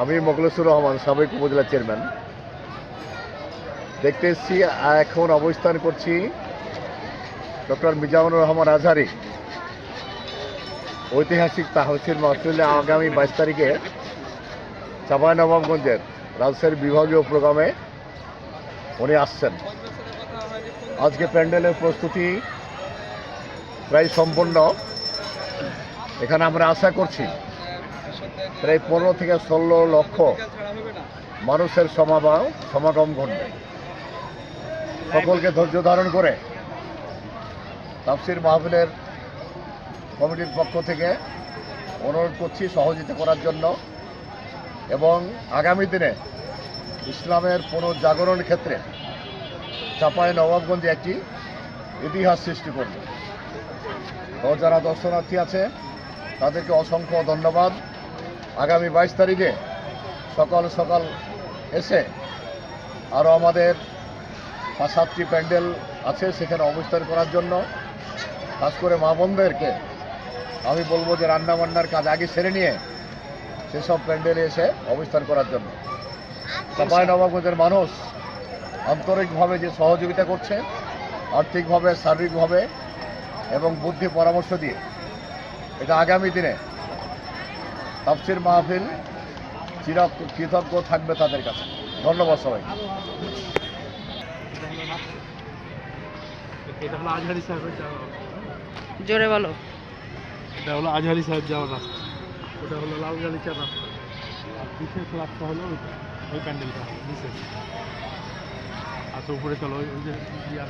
আমি মোগলেসুর রহমান, সাবেক উপজেলা চেয়ারম্যান। দেখতে এসেছি এখন অবস্থান করছি ডক্টর মিজানুর রহমান আজহারি। ঐতিহাসিক তাহসিল মাহফিলে আগামী বাইশ তারিখে নবাবগঞ্জের রাজশাহীর বিভাগীয় প্রোগ্রামে উনি আসছেন। আজকে প্যান্ডেলের প্রস্তুতি প্রায় সম্পন্ন। এখানে আমরা আশা করছি প্রায় পনেরো থেকে ষোলো লক্ষ মানুষের সমাগম সমাগম ঘটবে। সকলকে ধৈর্য ধারণ করে তাফসির মাহফিলের কমিটির পক্ষ থেকে অনুরোধ করছি সহযোগিতা করার জন্য এবং আগামী দিনে ইসলামের পুনর্জাগরণ ক্ষেত্রে চাপাই নবাবগঞ্জে একটি ইতিহাস সৃষ্টি করবে। তো যারা দর্শনার্থী আছে, তাদেরকে অসংখ্য ধন্যবাদ। আগামী বাইশ তারিখে সকাল সকাল এসে আরও আমাদের পাঁচ সাতটি প্যান্ডেল আছে সেখানে অবস্থান করার জন্য। খাস করে মা বোনদেরকে আমি বলব যে রান্না বান্নার কাজ আগে সেরে নিয়ে সেসব প্যান্ডেলে এসে অবস্থান করার জন্য। চাপাই নবাবগঞ্জের মানুষ আন্তরিকভাবে যে সহযোগিতা করছে, আর্থিকভাবে শারীরিকভাবে এবং বুদ্ধি পরামর্শ দিয়ে এটা আগামী দিনে তাফসির মাহফিল চির কৃতজ্ঞ থাকবে তাদের কাছে। ধন্যবাদ সবাই এটা হলো আজহারি সাহেবের যাওয়া। জোরে বলো। এটা হলো আজহারি সাহেব যাওয়ার রাস্তা। ওটা হলো লাল গালিচার রাস্তা। আর বিশেষ রাস্তা হলো ওই প্যান্ডেলটা বিশেষ। আচ্ছা উপরে চলো ওই যে ইয়ে।